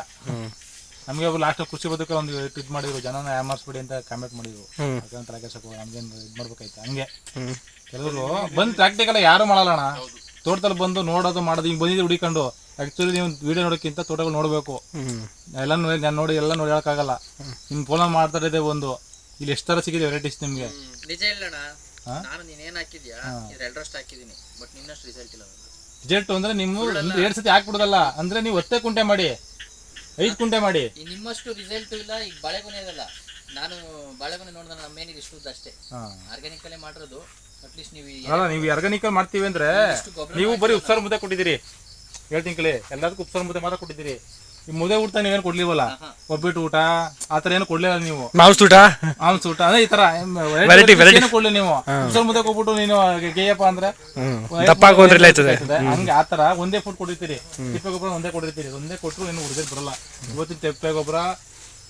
ನಮಗೆ ಲಾಸ್ಟ್ ಕೃಷಿ ಬದುಕ ಒಂದು ಟ್ವೀಟ್ ಮಾಡಿದ್ರು. ಜನನ ಬಿಡಿ ಅಂತ ಕಾಮೆಂಟ್ ಮಾಡಿದ್ರು. ತಲೆ ನಮ್ಗೇನು ಇದು ಮಾಡ್ಬೇಕಾಯ್ತು? ಹಂಗೆ. ಕೆಲವರು ಬಂದು ಪ್ರಾಕ್ಟಿಕಲ್ ಯಾರು ಮಾಡಲ್ಲ ಅಣ್ಣ. ತೋಟದಲ್ಲಿ ಬಂದು ನೋಡೋದು ಮಾಡೋದು ಹಿಂಗೆ ಬಂದಿದ್ದು ಹುಡಿಕೊಂಡು. ಆ್ಯಕ್ಚುಲಿ ನೀವು ವಿಡಿಯೋ ನೋಡೋಕ್ಕಿಂತ ತೋಟಗಳು ನೋಡಬೇಕು. ಎಲ್ಲ ನೋಡಿ ನಾನು ನೋಡಿ ಎಲ್ಲ ನೋಡಿ ಹೇಳೋಕ್ಕಾಗಲ್ಲ ನಿಮ್ಮ ಫೋನ್ ಮಾಡ್ತಾ ಇದೆ ಒಂದು. ಇಲ್ಲಿ ಎಷ್ಟು ಥರ ಸಿಗಿದೆ ವೆರೈಟೀಸ್ ನಿಮಗೆ? ನಿಜ ಇಲ್ಲಣ್ಣ? ನಾನು ನೀನೇನ್ ಹಾಕಿದ್ಯಾ? ಹಾಕಿದೀನಿ. ಬಟ್ ನಿನ್ನಷ್ಟು ರಿಸಲ್ಟ್ ಇಲ್ಲ ರಿಸಲ್ಟ್ ಅಂದ್ರೆ ನಿಮ್ಮ ಎರಡ್ ಎರಡು ಸತಿ ಹಾಕ್ಬಿಡೋದಲ್ಲ. ಅಂದ್ರೆ ನೀವು ಒತ್ತೆ ಕುಂಟೆ ಮಾಡಿ. ಐದು ಕುಂಟೆ ಮಾಡಿ. ಈ ನಿಮ್ಮಷ್ಟು ರಿಸಲ್ಟ್ ಇಲ್ಲ ಈಗ ಬಾಳೆಗೊನೆ ಇದಲ್ಲ. ನಾನು ಬಾಳೆಗೊನೆ ನೋಡಿದ್ರೆ ನಮ್ಮ ಏನಿದೆ ಇಷ್ಟು ಉದ್ದ ಅಷ್ಟೇ. ಆರ್ಗ್ಯಾನಿಕ್ ಅಲ್ಲೇ ಮಾಡಿರೋದು. ಅಟ್ಲೀಸ್ಟ್ ನೀವು ಈ ಅಲ್ಲ ನೀವು ಅಲ್ಲಿ ಮಾಡ್ತೀವಿ ಅಂದ್ರೆ ನೀವು ಬರೀ ಉಪ್ಸಾರು ಮುದ್ದೆ ಕೊಟ್ಟಿದ್ದೀರಿ. ಹೇಳ್ತೀನಿ ಕೇಳಿ ಎಲ್ಲದಕ್ಕೂ ಉಪ್ಸಾರು ಮುದ್ದೆ ಮಾತ್ರ ಕೊಟ್ಟಿದ್ದೀರಿ. ಈ ಮುದ್ದೆ ಊಟ ನೀವೇನು ಕೊಡ್ಲಿವಲ್ಲ? ಒಬ್ಬಿಟ್ಟು ಊಟ ಆತರ ಥರ ಏನು ಕೊಡ್ಲಿಲ್ಲ ನೀವು? ಮಾಂಸ ಊಟ? ಮಾಂಸ ಊಟ ಅಂದ್ರೆ ಈ ತರ ವೆರೈಟಿ ವೆರೈಟಿ ಕೊಡ್ಲಿ ನೀವು? ಮುಸಲ್ ಮುದ್ದೆ ಕೊಟ್ಬಿಟ್ಟು ನೀನು ಗೇಯಪ್ಪ ಅಂದ್ರೆ ದಪ್ಪ ಆಗೋದ್ರೆಲ್ಲ ಆಯ್ತದೆ. ಹಂಗೆ ಆ ತರ ಒಂದೇ ಫುಡ್ ಕೊಡಿರ್ತೀರಿ ತಿಪ್ಪೆ ಗೊಬ್ಬರ ಒಂದೇ ಕೊಡಿರ್ತೀರಿ ಒಂದೇ ಕೊಟ್ಟರು ಏನು ಹುಡುಗರು ಬರಲ್ಲ. ಇವತ್ತಿನ ತಿಪ್ಪೆ ಗೊಬ್ಬರ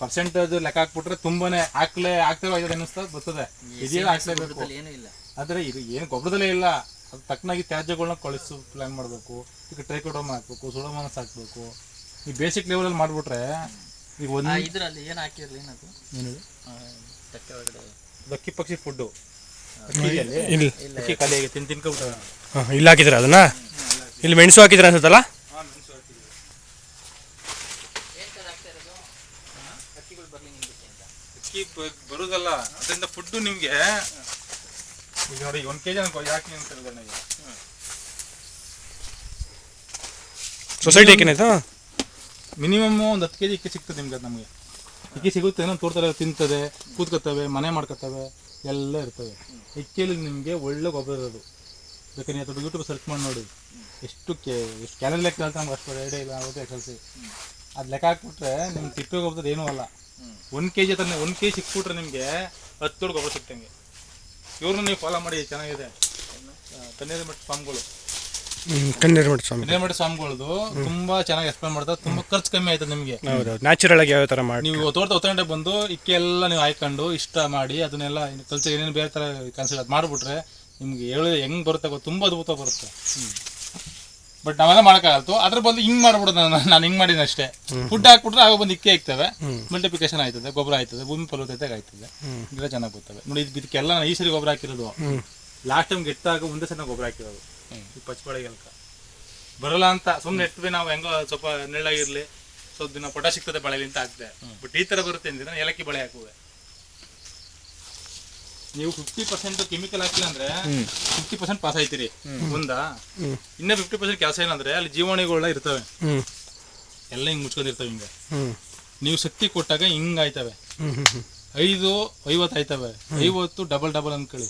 ಪರ್ಸೆಂಟೇಜ್ ಲೆಕ್ಕ ಹಾಕ್ಬಿಟ್ರೆ ತುಂಬಾನೇ ಹಾಕ್ಲೆ ಆಗ್ತೇವೆ ಆಗಿದೆ ಅನ್ನಿಸ್ತದೆ ಬರ್ತದೆ. ಇದೆಲ್ಲ ಹಾಕ್ಲೇಬೇಕು. ಆದರೆ ಏನೂ ಇಲ್ಲ. ಆದ್ರೆ ಇದು ಏನು ಗೊಬ್ಬರದಲ್ಲೇ ಇಲ್ಲ. ಅದು ತಕ್ಕನಾಗಿ ತ್ಯಾಜ್ಯಗಳನ್ನ ಕಳಿಸು ಪ್ಲಾನ್ ಮಾಡಬೇಕು. ಈಗ ಟ್ರೈಕೋಡೋಮ್ ಹಾಕ್ಬೇಕು ಸುಡೋಮನಸ್ ಹಾಕ್ಬೇಕು. ಈ ಬೇಸಿಕ್ ಲೆವೆಲಲ್ಲಿ ಮಾಡ್ಬಿಟ್ರೆ ಈಗ ಒಂದು ಇದರಲ್ಲಿ ಏನು ಹಾಕಿರಲಿ ಏನದು? ಏನು ತಟ್ಟೆ ಒಳಗಡೆ. ಅಕ್ಕಿ ಪಕ್ಷಿ ಫುಡ್ಡು ಇಲ್ಲಿ. ಅಕ್ಕಿ ಖಾಲಿ ಆಗಿ ತಿನ್ ತಿನ್ಕೊಬಿಟ್ಟ ಹಾಂ ಇಲ್ಲಿ ಹಾಕಿದ್ರ ಅದನ್ನ? ಇಲ್ಲಿ ಮೆಣಸು ಹಾಕಿದ್ರ ಅನ್ಸುತ್ತಲ್ಲ? ಏನ್ ಸರ್ ಹಾಕ್ತಾ ಇರೋದು? ಅಕ್ಕಿಗಳು ಬರ್ಲಿ ನಿಮ್ಗೆ ಅಂತ. ಅಕ್ಕಿ ಬರುದಲ್ಲ ಅದರಿಂದ ಫುಡ್ಡು ನಿಮಗೆ. ಈಗ ನೋಡಿ ಒಂದು ಕೆ ಜಿ ಅನ್ಕೋ ಯಾಕೆ ಅಂತ ನನಗೆ ಸೊಸೈಟಿ ಏನಾಯ್ತು? ಮಿನಿಮಮ್ ಒಂದು ಹತ್ತು ಕೆ ಜಿ ಇಕ್ಕಿ ಸಿಗ್ತದೆ ನಿಮ್ಗೆ ನಮಗೆ. ಇಕ್ಕಿ ಸಿಗುತ್ತೆ ಏನೋ ತೋಟದಲ್ಲಿ ತಿಂತದೆ, ಕೂತ್ಕೊತವೆ, ಮನೆ ಮಾಡ್ಕೊತವೆ, ಎಲ್ಲ ಇರ್ತವೆ. ಇಕ್ಕಿಯಲ್ಲಿ ನಿಮಗೆ ಒಳ್ಳೆ ಗೊಬ್ಬರ ಇರೋದು. ಬೇಕಾದ್ರೆ ನೀವು ಅಥವಾ ಯೂಟ್ಯೂಬ್ ಸರ್ಚ್ ಮಾಡಿ ನೋಡಿ. ಎಷ್ಟು ಕೆ, ಎಷ್ಟು ಕ್ಯಾಲರಿ ಲೆಕ್ಕ ಹೇಳ್ತಾ ನಮ್ಗೆ ಅಷ್ಟು ಎರಡೇ ಇಲ್ಲ ಆಗುತ್ತೆ ಕಲಸಿ ಅದು ಲೆಕ್ಕ ಹಾಕ್ಬಿಟ್ರೆ ನಿಮ್ಗೆ ತಿಪ್ಪೆ ಗೊಬ್ಬರದ ಏನೂ ಅಲ್ಲ. ಒಂದು ಕೆ ಜಿ ಹತ್ರ ಒಂದು ಕೆ ಜಿ ಸಿಕ್ಬಿಟ್ರೆ ನಿಮಗೆ ಹತ್ತು ಗೊಬ್ಬರ ಸಿಕ್ತಂಗೆ ಇವ್ರನ್ನ ನೀವು ಫಾಲೋ ಮಾಡಿ, ಚೆನ್ನಾಗಿದೆ. ಕನ್ಯಾದ ಮಟ್ಟ ಫಾರ್ಮ್ಗಳು ಹ್ಞೂ ಕಣ್ಣೀರು ಮಾಡಿ ಸ್ವಾಮಿ. ಕನ್ಯಾದ ಸ್ವಾಮಿಗಳದು ತುಂಬಾ ಚೆನ್ನಾಗಿ ಎಕ್ಸ್ಪ್ಲೈನ್ ಮಾಡ್ತಾರೆ ತುಂಬಾ ಖರ್ಚು ಕಮ್ಮಿ ಆಯ್ತದೆ ನಿಮಗೆ. ಹೌದೌದು ನ್ಯಾಚುರಲ್ ಆಗಿ ಯಾವ ತರ ಮಾಡಿ ನೀವು ತೋಟ ಉತ್ತಂಡೆ ಬಂದು ಇಕ್ಕೆ ಎಲ್ಲ ನೀವು ಹಾಕೊಂಡು ಇಷ್ಟ ಮಾಡಿ ಅದನ್ನೆಲ್ಲ ಕಲ್ಚರ್ ಏನೇನು ಬೇರೆ ತರ ಕನ್ಸಿಡರ್ ಮಾಡಿಬಿಟ್ರೆ ನಿಮ್ಗೆ ಹೇಳಿ ಹೆಂಗ್ ಬರುತ್ತೆ ಗೊತ್ತು? ತುಂಬ ಅದ್ಭುತ ಬರುತ್ತೆ. ಬಟ್ ನಾವೆಲ್ಲ ಮಾಡೋಕ್ಕಾಗಲ್ತು. ಅದ್ರ ಬದಲು ಹಿಂಗ್ ಮಾಡ್ಬಿಡೋದು ನಾನು. ನಾನು ಹಿಂಗ್ ಮಾಡಿದ ಅಷ್ಟೇ. ಫುಡ್ ಹಾಕ್ಬಿಟ್ರೆ ಆಗ ಬಂದು ಇಕ್ಕೆ ಇಕ್ತವೆ ಮಲ್ಟಿಪ್ಲಿಕೇಶನ್ ಆಯ್ತದೆ. ಗೊಬ್ಬರ ಆಯ್ತದೆ. ಭೂಮಿ ಫಲವತ್ತತೆ ಆಯ್ತದೆ. ಗಿಡ ಚೆನ್ನಾಗಿ ಬರ್ತವೆ ನೋಡಿ ಇದು ಇದಕ್ಕೆಲ್ಲ ನಾನು ಈ ಸರಿ ಗೊಬ್ಬರ ಹಾಕಿರೋದು. ಲಾಸ್ಟ್ ಟೈಮ್ ಗೆಟ್ಟಾಗ ಮುಂದೆ ಸಣ್ಣ ಗೊಬ್ಬರ ಹಾಕಿರೋದು. ಈ ಪಚ್ಚಬಳೆಗೆಲ್ಕ. ಬರಲ್ಲ ಅಂತ ಸುಮ್ಮನೆ ಬಿ ನಾವು ಹೆಂಗೋ ಸ್ವಲ್ಪ ನೆಳ್ಳಾಗಿರ್ಲಿ ಸ್ವಲ್ಪ ದಿನ ಪೊಟ ಸಿಗ್ತದೆ ಬಳೆಲಿ ಅಂತ ಹಾಕ್ದೆ ಬಟ್ ಈ ತರ ಬರುತ್ತೆ ಅಂದಿದ್ರೆ ಏಲಕ್ಕಿ ಬಳೆ ಹಾಕುವೆ. ನೀವು ಫಿಫ್ಟಿ ಪರ್ಸೆಂಟ್ ಕೆಮಿಕಲ್ ಹಾಕಿಲ್ಲ ಅಂದ್ರೆ ಫಿಫ್ಟಿ ಪರ್ಸೆಂಟ್ ಪಾಸ್ ಆಯ್ತೀರಿ. ಮುಂದ ಇನ್ನ ಫಿಫ್ಟಿ ಪರ್ಸೆಂಟ್ ಕೆಲಸ ಏನಂದ್ರೆ ಅಲ್ಲಿ ಜೀವಾಣುಗಳೆಲ್ಲ ಇರ್ತವೆ. ಎಲ್ಲ ಹಿಂಗ್ ಮುಚ್ಕೊಂಡಿರ್ತವೆ ಹಿಂಗ. ನೀವು ಶಕ್ತಿ ಕೊಟ್ಟಾಗ ಹಿಂಗ್ ಐದು ಐವತ್ತು ಆಯ್ತವೆ. ಐವತ್ತು ಡಬಲ್ ಡಬಲ್ ಅನ್ಕೊಳ್ಳಿ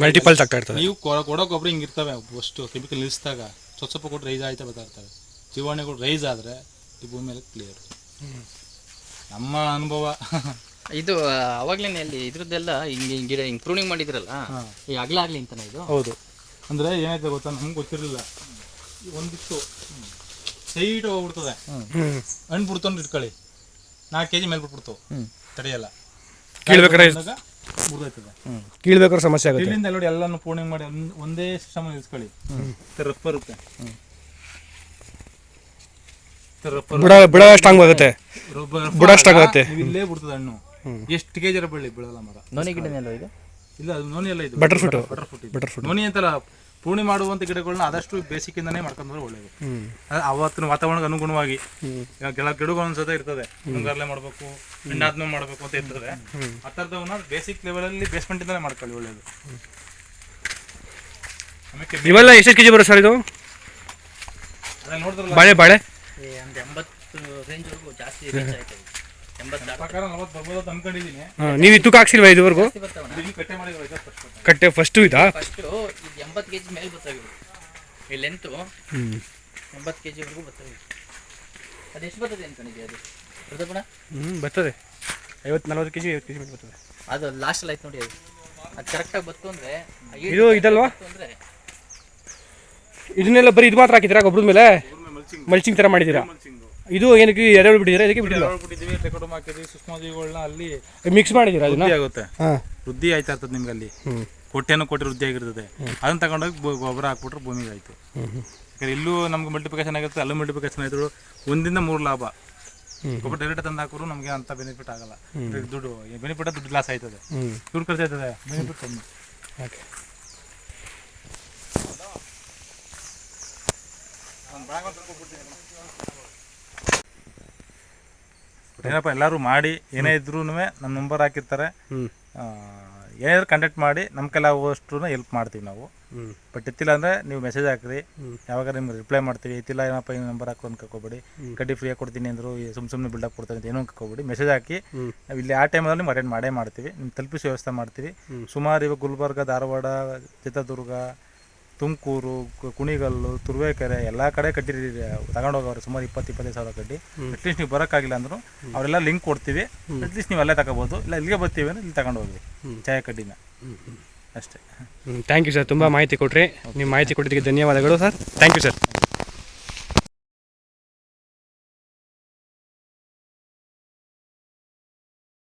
ಮಲ್ಟಿಪಲ್ ಇರ್ತದೆ ನೀವು ಕೊಡ- ಕೊಡೋ ಗೊಬ್ಬರ ಹಿಂಗಿರ್ತವೆ ಅಷ್ಟು ಕೆಮಿಕಲ್ ನಿಲ್ಲಿಸಿದಾಗ ಸ್ವಲ್ಪ ಸ್ವಲ್ಪ ಕೊಟ್ಟು ರೈಸ್ ಆಯ್ತಾ ಬರ್ತಾ ಇರ್ತವೆ ಜೀವಾಣುಗಳು ರೈಸ್ ಆದ್ರೆ ಈ ಭೂಮಿ ಮೇಲೆ ಕ್ಲಿಯರ್ ನಮ್ಮ ಅನುಭವ. [laughs] ಇದು ಅವಾಗ್ಲೇನೆ ಅಲ್ಲಿ ಇದ್ರದ್ದೆಲ್ಲ ಹಿಂಗೆ ಗಿಡ ಹಿಂಗೆ ಪ್ರೂನಿಂಗ್ ಮಾಡಿದ್ರಲ್ಲ? ಈ ಅಗಲ ಆಗ್ಲಿ ಅಂತಾನೆ ಇದು? ಹೌದು. ಅಂದ್ರೆ ಏನಾಯ್ತು ಗೊತ್ತಾ? ನಮ್ಗೆ ಗೊತ್ತಿರಲಿಲ್ಲ. ಒಂದಿತ್ತು ಸೈಟ್ ಹೋಗ್ಬಿಡ್ತದೆ. ಹ್ಞೂ ಹಣ್ಣು ಬಿಡ್ಕೊಂಡು ಇಟ್ಕೊಳ್ಳಿ. ನಾಲ್ಕು ಕೆ ಜಿ ಮೇಲೆ ಬಿಟ್ಬಿಡ್ತು. ತಡೆಯಲ್ಲ. ಕೀಳ್ಬೇಕಾದ್ರೆ ಮುರಿದೋಯ್ತದೆ. ಕೀಳ್ಬೇಕಾದ್ರೆ ಸಮಸ್ಯೆ ಆಗುತ್ತೆ. ಇಲ್ಲಿಂದ ನೋಡಿ ಎಲ್ಲಾನು ಪೂರ್ಣಿಂಗ್ ಮಾಡಿ ಒಂದ್- ಒಂದೇ ಸಿಸ್ಟಮ್ ನಿಲ್ಸ್ಕೊಳ್ಳಿ ರಫ್ ಬರುತ್ತೆ. ರಫ್ ಬುಡ ಬುಡ ಸ್ಟ್ರಾಂಗ್ ಆಗುತ್ತೆ. ಬುಡ strong ಆಗುತ್ತೆ. ಇಲ್ಲೇ ಬಿಡ್ತದೆ ಹಣ್ಣು. ಎಷ್ಟು ಕೆಜಿ ಬಳ್ಳಿ ಬೀಳಲ್ಲ ಮರ? ನೋನಿ ಗಿಡನೆಲ್ಲ ಇದು? ಇಲ್ಲ ಅದು ನೋನಿ ಎಲ್ಲ ಇದು. Butter fruit butter fruit butter fruit noni ಅಂತಲ್ಲ ಪೂರ್ಣಿ ಮಾಡುವಂತ ಗಿಡಗಳನ್ನ ಆದಷ್ಟು ಬೇಸಿಕ್ ಇಂದನೇ ಮಾಡ್ಕೊಂಡ್ರೆ ಒಳ್ಳೇದು. ಅದ್ ಅವತ್ತಿನ ವಾತಾವರಣಕ್ಕೆ ಅನುಗುಣವಾಗಿ ಈಗ ಕೆಲ ಗಿಡಗಳು ಅನ್ಸತ್ತೆ ಇರ್ತದೆ. ಮುಂಗಾರಲೆ ಮಾಡಬೇಕು ಹಣ್ಣಾದ್ಮೇಲೆ ಮಾಡಬೇಕು ಅಂತ ಇರ್ತದೆ. ಆ ತರದವನ್ನ ಬೇಸಿಕ್ ಲೆವೆಲಲ್ಲಿ ಬೇಸ್ಮೆಂಟ್ ಇಂದನೇ ಮಾಡ್ಕೊಳ್ಳಿ ಒಳ್ಳೇದು. ಆಮೇಲೆ ಇವೆಲ್ಲ ಎಷ್ಟು ಕೆಜಿ ಬರುತ್ತೆ ಸರ್ ಇದು? ಅದ್ರಲ್ಲಿ ನೋಡಿದ್ರಲ್ಲ? ಬಾಳೆ ಬಾಳೆ? ಒಂದು ಎಂಬತ್ತು ರೇಂಜ್ವರೆಗೂ ಜಾಸ್ತಿ ರೇಂಜ್ ಆಯ್ತು. ನೀವು ಇದು ತೂಕ ಹಾಕ್ಸಿಲ್ವಾ ಇದುವರೆಗೂ? ಕಟ್ಟೆ ಫಸ್ಟು ಇದಾ ಫಸ್ಟು ಇದು ಎಂಬತ್ತು ಕೆ ಜಿ ಮೇಲೆ ಬರ್ತಾವಿದೆ ಈ ಲೆಂತು ಎಂಬತ್ತು ಕೆ ಜಿವರೆಗೂ ಬತ್ತಾಗಿದ್ದು ಅದು ಎಷ್ಟು ಬರ್ತದೆ ಅನ್ಕೊಂಡಿದ್ದೆ ಅದು? ಪ್ರತಾಪಣ್ಣ ಹ್ಞೂ ಬರ್ತದೆ. ಐವತ್ತು ನಲ್ವತ್ತು ಕೆ ಜಿ ಐವತ್ತು ಕೆ ಜಿ ಮೇಲೆ ಬರ್ತದೆ. ಅದು ಲಾಸ್ಟಲ್ಲಿ ಆಯ್ತು ನೋಡಿ ಅದು. ಅದು ಕರೆಕ್ಟಾಗಿ ಬತ್ತು ಅಂದರೆ ಇದು ಇದಲ್ವಾ? ಅಂದರೆ ಇದನ್ನೆಲ್ಲ ಬರೀ ಇದು ಮಾತ್ರ ಹಾಕಿದ್ದೀರಾ ಗೊಬ್ಬರದ ಮೇಲೆ? ಮಲ್ಚಿಂಗ್ ಥರ ಮಾಡಿದ್ದೀರಾ? ಇದು ಏನಕ್ಕೆ ಎರಡು ಬಿಟ್ಟಿದ್ರೆ ಇದಕ್ಕೆ ಬಿಟ್ಟಿಲ್ಲ. ಬಿಟ್ಟಿದ್ದೀವಿ ಟ್ರೆಕೋಡಮ್ ಹಾಕಿದ್ವಿ ಜೀವಿಗಳನ್ನ ಅಲ್ಲಿ ಮಿಕ್ಸ್ ಮಾಡಿದ್ದೀರಾ ಅದನ್ನ? ವೃದ್ಧಿ ಆಗುತ್ತೆ. ಹಾಂ. ವೃದ್ಧಿ ಆಯ್ತಾ ಇರ್ತದೆ ನಿಮ್ಗೆ ಅಲ್ಲಿ ಹ್ಞೂ ಕೊಟ್ಟೆನೂ ಕೊಟ್ಟೆ ವೃದ್ಧಿ ಆಗಿರ್ತದೆ. ಅದನ್ನ ತಗೊಂಡೋಗಿ ಬೊ- ಗೊಬ್ಬರ ಹಾಕ್ಬಿಟ್ರೆ ಭೂಮಿಗೆ ಆಯ್ತು. ಯಾಕಂದ್ರೆ ಇಲ್ಲೂ ನಮ್ಗೆ ಮಲ್ಟಿಪ್ಲಿಕೇಶನ್ ಆಗಿರುತ್ತೆ ಅಲ್ಲೂ ಮಲ್ಟಿಪ್ಲಿಕೇಶನ್ ಆಯ್ತು ಒಂದಿಂದ ಮೂರು ಲಾಭ. ಗೊಬ್ಬರ ಡೈರೆಕ್ಟ್ ತಂದು ಹಾಕೋರು ನಮಗೆ ಅಂತ ಬೆನಿಫಿಟ್ ಆಗಲ್ಲ. ದುಡ್ಡು ಬೆನಿಫಿಟ್ ದುಡ್ಡು ಲಾಸ್ ಆಯ್ತದೆ. ಹ್ಞೂ ದುಡ್ಡು ಖರ್ಚು ಆಯ್ತದೆ. ಬೆನಿಫಿಟ್ ಕಮ್ಮಿ. ಓಕೆ. ಏನಪ್ಪ ಎಲ್ಲರೂ ಮಾಡಿ ಏನೇ ಇದ್ರೂ ನಮ್ಮ ನಂಬರ್ ಹಾಕಿರ್ತಾರೆ. ಏನಾದ್ರು ಕಾಂಟ್ಯಾಕ್ಟ್ ಮಾಡಿ ನಮ್ಮ ಕೈಲಿ ಆಗುವಷ್ಟು ಹೆಲ್ಪ್ ಮಾಡ್ತೀವಿ ನಾವು. ಬಟ್ ಇತ್ತಿಲ್ಲ ಅಂದ್ರೆ ನೀವು ಮೆಸೇಜ್ ಹಾಕ್ರಿ. ಯಾವಾಗ ನಿಮ್ಗೆ ರಿಪ್ಲೈ ಮಾಡ್ತೀವಿ ಇತ್ತಿಲ್ಲ ಏನಪ್ಪ ಈ ನಂಬರ್ ಹಾಕೊಂಡು ಅಂತ ಕಳ್ಕೊಬೇಡಿ ಕಡ್ಡಿ ಫ್ರೀಯಾಗಿ ಕೊಡ್ತೀನಿ ಅಂದರು ಸುಮ್ ಸುಮ್ಮನೆ ಬಿಲ್ಡಪ್ ಕೊಡ್ತಾರೆ ಅಂತ ಏನೋ ಕಳ್ಕೊಬೇಡಿ ಮೆಸೇಜ್ ಹಾಕಿ ನಾವು ಇಲ್ಲಿ ಆ ಟೈಮಲ್ಲಿ ನಿಮ್ಗೆ ಅಟೆಂಡ್ ಮಾಡೇ ಮಾಡ್ತೀವಿ. ನಿಮ್ಗೆ ತಲುಪಿಸಿ ವ್ಯವಸ್ಥೆ ಮಾಡ್ತೀವಿ. ಸುಮಾರು ಇವಾಗ ಗುಲ್ಬರ್ಗ ಧಾರವಾಡ ಚಿತ್ರದುರ್ಗ ತುಮಕೂರು ಕುಣಿಗಲ್ಲು ತುರುವೇಕೆರೆ ಎಲ್ಲ ಕಡೆ ಕಟ್ಟಿರಿ ತಗೊಂಡೋಗವ್ರೆ. ಸುಮಾರು ಇಪ್ಪತ್ತು ಇಪ್ಪತ್ತೈದು ಸಾವಿರ ಕಡ್ಡಿ. ಅಟ್ಲೀಸ್ಟ್ ನೀವು ಬರೋಕ್ಕಾಗಿಲ್ಲ ಅಂದರೂ ಅವರೆಲ್ಲ ಲಿಂಕ್ ಕೊಡ್ತೀವಿ. ಅಟ್ಲೀಸ್ಟ್ ನೀವು ಅಲ್ಲೇ ತಗೋಬೋದು. ಇಲ್ಲ ಇಲ್ಲಿಗೆ ಬರ್ತೀವಿ ಅಂದ್ರೆ ಇಲ್ಲಿ ತಗೊಂಡು ಹೋಗಿ ಚಾಯ ಕಡ್ಡಿನ. ಅಷ್ಟೇ. ಥ್ಯಾಂಕ್ ಯು ಸರ್ ತುಂಬ ಮಾಹಿತಿ ಕೊಟ್ರಿ. ನಿಮ್ಮ ಮಾಹಿತಿ ಕೊಟ್ಟಿದ್ದಕ್ಕೆ ಧನ್ಯವಾದಗಳು ಸರ್ ಥ್ಯಾಂಕ್ ಯು ಸರ್